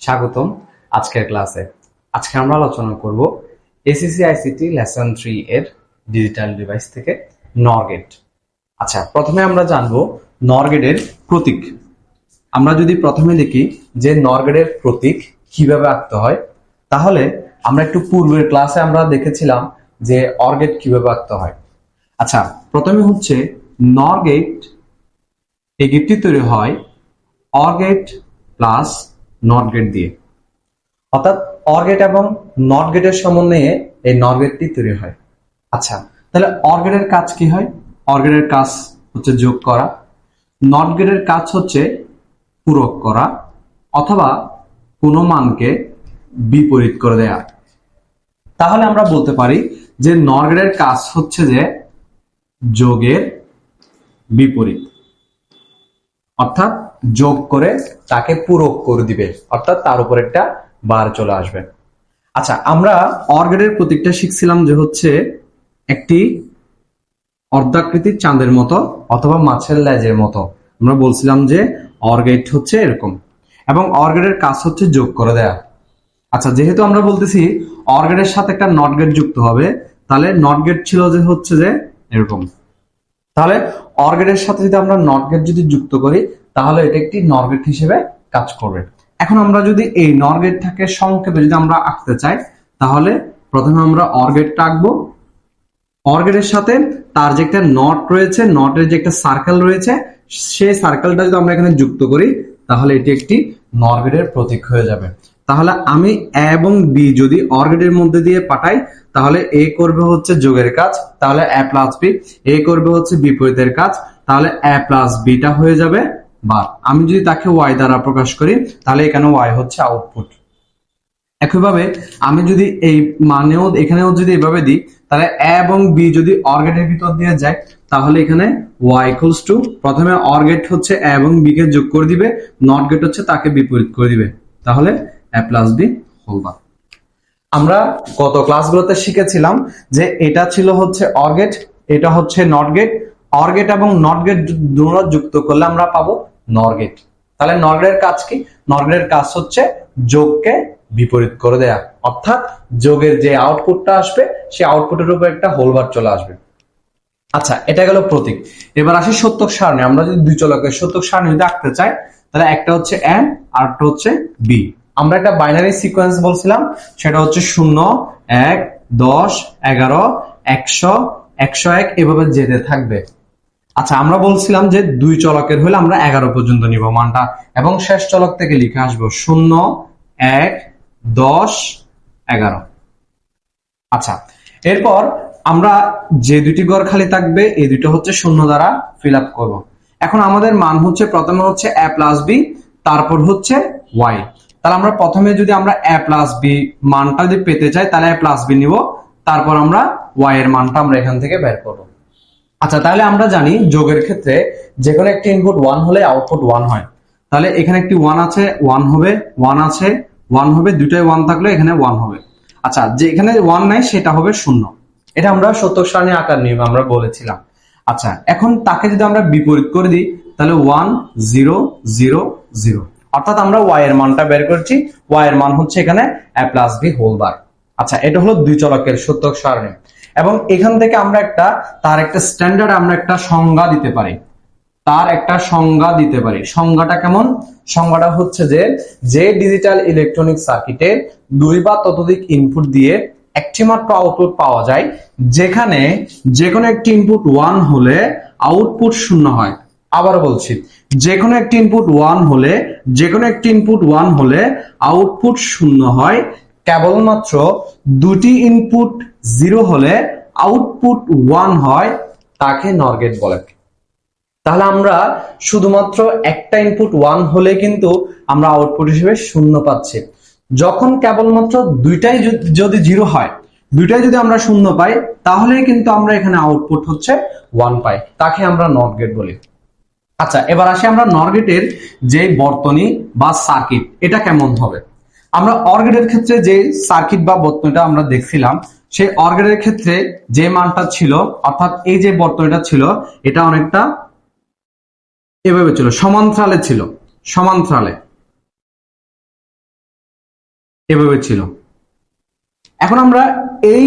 স্বাগতম আজকের ক্লাসে। আজকে আমরা আলোচনা করব এসিসি আইসিটি লেসন থ্রি এর ডিজিটাল ডিভাইস থেকে নরগেট আচ্ছা প্রথমে আমরা জানব নরগেটের প্রতীক। আমরা যদি প্রথমে দেখি যে নরগেটের প্রতীক কীভাবে আঁকতে হয়, তাহলে আমরা একটু পূর্বের ক্লাসে আমরা দেখেছিলাম যে অর্গেট কীভাবে আঁকতে হয়। আচ্ছা প্রথমে হচ্ছে নরগেট এই গেটটি তৈরি হয় OR gate plus NOT gate দিয়ে। অর্থাৎ অর গেট এবং নট গেটের সমন্বয়ে এই নট গেটটি তৈরি হয়। আচ্ছা তাহলে অর গেটের কাজ কি হয়? অর গেটের কাজ হচ্ছে যোগ করা। নট গেটের কাজ হচ্ছে পূরক করা অথবা কোনো মানকে বিপরীত করে দেয়া। তাহলে আমরা বলতে পারি যে নট গেটের কাজ হচ্ছে যে যোগের বিপরীত। অর্থাৎ যোগ করে তাকে পূরক করে দিবে। অর্থাৎ তার উপর একটা বার চলে আসবে। আচ্ছা আমরা অর্গেটের প্রতীকটা শিখছিলাম যে হচ্ছে একটি অর্ধাকৃতির চাঁদের মতো অথবা মাছের লেজের মতো। আমরা বলছিলাম যে অর্গেট হচ্ছে এরকম। এবং অর্গেটের কাজ হচ্ছে যোগ করে দেয়া। আচ্ছা যেহেতু আমরা বলতেছি অর্গেটের সাথে একটা নট গেট যুক্ত হবে, তাহলে নট গেট ছিল যে হচ্ছে যে এরকম। তাহলে অর্গেটের সাথে যদি আমরা নট গেট যদি যুক্ত করি তাহলে এটা একটি নরগেট হিসেবে কাজ করবে। এখন আমরা যদি এই নরগেটটাকে সংক্ষেপে যদি আমরা আঁকতে চাই, তাহলে প্রথমে আমরা অর্গেটটা আঁকবো। অর্গেটের সাথে তার যে একটা নট রয়েছে নটের যে একটা সার্কেল রয়েছে, সেই সার্কেলটা যদি আমরা এখানে যুক্ত করি, তাহলে এটি একটি নরগেটের প্রতীক হয়ে যাবে। তাহলে আমি এ এবং বি যদি অর্গেটের মধ্যে দিয়ে পাঠাই, তাহলে এ করবে হচ্ছে যোগের কাজ, তাহলে এ প্লাস বি এ করবে হচ্ছে বিপরীতের কাজ, তাহলে এ প্লাস বিটা হয়ে যাবে। বার আমি যদি তাকে ওয়াই দ্বারা প্রকাশ করি, তাহলে এখানে ওয়াই হচ্ছে আউটপুট একইভাবে আমি যদি এই মানেও, এখানেও যদি এভাবে দিই, তাহলে এ এবং বি যদি অর্গেটের ভিতর দিয়ে যায়, তাহলে এখানে ওয়াই ইকুয়ালস টু প্রথমে অর্গেট হচ্ছে এ এবং বি কে যোগ করে দিবে নট গেট হচ্ছে তাকে বিপরীত করে দিবে। তাহলে A plus B whole bar আমরা গত ক্লাসগুলোতে শিখেছিলাম যে এটা ছিল হচ্ছে অর্গেট এটা হচ্ছে নট গেট অর্গেট এবং নট গেট দুটো যুক্ত করলে আমরা পাবো। নরগেট। তাহলে নরগেটের কাজ কি? নরগেটের কাজ হচ্ছে যোগকে বিপরীত করে দেয়া। অর্থাৎ যোগের যে আউটপুটটা আসবে, সেই আউটপুটের উপর একটা হোলবার চলে আসবে। আচ্ছা এটা গেল প্রতীক। এবার আসি সত্যক সারণী। আমরা যদি দুই চলকের সত্যক সারণী যদি আঁকতে চাই, তাহলে একটা হচ্ছে এন আর একটা হচ্ছে বি আমরা একটা বাইনারি সিকোয়েন্স বলছিলাম, সেটা হচ্ছে শূন্য, এক, দশ, এগারো, একশো একশো এক, এভাবে যেতে থাকবে। আচ্ছা আমরা বলছিলাম যে দুই চলকের হলে আমরা এগারো পর্যন্ত নিব মানটা। এবং শেষ চলক থেকে লিখে আসব শূন্য, এক, দশ, এগারো। আচ্ছা এরপর আমরা যে দুটি ঘর খালি থাকবে, এই দুটো হচ্ছে শূন্য দ্বারা ফিল আপ করব। এখন আমাদের মান হচ্ছে, প্রথমে হচ্ছে এ প্লাস বি তারপর হচ্ছে ওয়াই তাহলে আমরা প্রথমে যদি আমরা এ প্লাস বি মানটা যদি পেতে চাই, তাহলে এ প্লাস বি নিব। তারপর আমরা ওয়াই এর মানটা আমরা এখান থেকে বের করব। আচ্ছা তাহলে আমরা জানি যোগের ক্ষেত্রে যে কোনো একটি ইনপুট ওয়ান হলে আউটপুট ওয়ান হয়। তাহলে এখানে একটি ওয়ান আছে ওয়ান হবে ওয়ান আছে ওয়ান হবে, দুটাই ওয়ান থাকলে এখানে ওয়ান হবে। আচ্ছা যে এখানে ওয়ান নাই, সেটা হবে শূন্য। এটা আমরা সত্তর সারণী আকার নিয়ম আমরা বলেছিলাম। আচ্ছা এখন তাকে যদি আমরা বিপরীত করে দিই, তাহলে ওয়ান জিরো জিরো জিরো অর্থাৎ আমরা ওয়াই এর মানটা বের করছি ওয়াই এর মান হচ্ছে এখানে A plus B whole bar আচ্ছা এটা হলো দুই চলকের সত্যক সারণী এবং এখান থেকে আমরা একটা, তার একটা স্ট্যান্ডার্ড আমরা একটা সংজ্ঞা দিতে পারি। তার একটা সংজ্ঞা দিতে পারি। সংজ্ঞাটা কেমন? সংজ্ঞাটা হচ্ছে যে যে ডিজিটাল ইলেকট্রনিক সার্কিটে দুই বা ততোধিক ইনপুট দিয়ে একটি মাত্র আউটপুট পাওয়া যায়, যেখানে যে কোনো একটি ইনপুট ওয়ান হলে আউটপুট শূন্য হয়। আবার বলছি যে কোনো একটি ইনপুট ওয়ান হলে যে কোনো একটি ইনপুট ওয়ান হলে আউটপুট শূন্য হয় কেবলমাত্র দুটি ইনপুট জিরো হলে আউটপুট ওয়ান হয় তাকে নরগেট বলে। তাহলে আমরা শুধুমাত্র একটা ইনপুট ওয়ান হলে কিন্তু আমরা আউটপুট হিসেবে শূন্য পাচ্ছি। যখন কেবলমাত্র দুইটাই যদি জিরো হয়, দুইটাই যদি আমরা শূন্য পাই, তাহলে কিন্তু আমরা এখানে আউটপুট হচ্ছে ওয়ান পাই। তাকে আমরা নট গেট বলি। আচ্ছা এবার আসি আমরা নরগেটের যে বর্তনী বা সার্কিট এটা কেমন হবে? আমরা অর্গেটের ক্ষেত্রে যে সার্কিট বা বর্তনীটা আমরা দেখছিলাম, সেই অর্গেটের ক্ষেত্রে যে মানটা ছিল, অর্থাৎ এই যে বর্তনীটা ছিল, এটা অনেকটা এভাবে ছিল, সমান্তরালে ছিল, সমান্তরালে এভাবে ছিল। এখন আমরা এই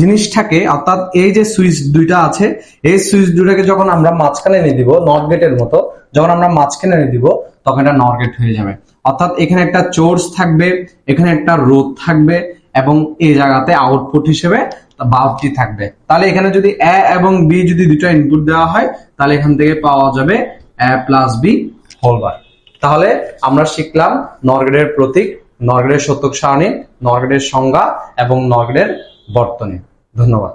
জিনিসটাকে, অর্থাৎ এই যে সুইচ দুইটা আছে, এই সুইচ দুইটাকে যখন আমরা মাঝখানে এনে দিব, নট গেটের মতো, যখন আমরা মাঝখানে এনে দিব, তখন এটা নট গেট হয়ে যাবে। অর্থাৎ এখানে একটা চোর্স থাকবে, এখানে একটা রোধ থাকবে এবং এই জায়গাতে আউটপুট হিসেবে বাল্বটি থাকবে। তাহলে এখানে যদি এ এবং বি যদি দুটো ইনপুট দেওয়া হয়, তাহলে এখান থেকে পাওয়া যাবে এ প্লাস বি হোলবার তাহলে আমরা শিখলাম নরগেটের প্রতীক নরগেটের সত্যক সারণী নরগেটের সংজ্ঞা এবং নরগেটের বর্তনী। ধন্যবাদ।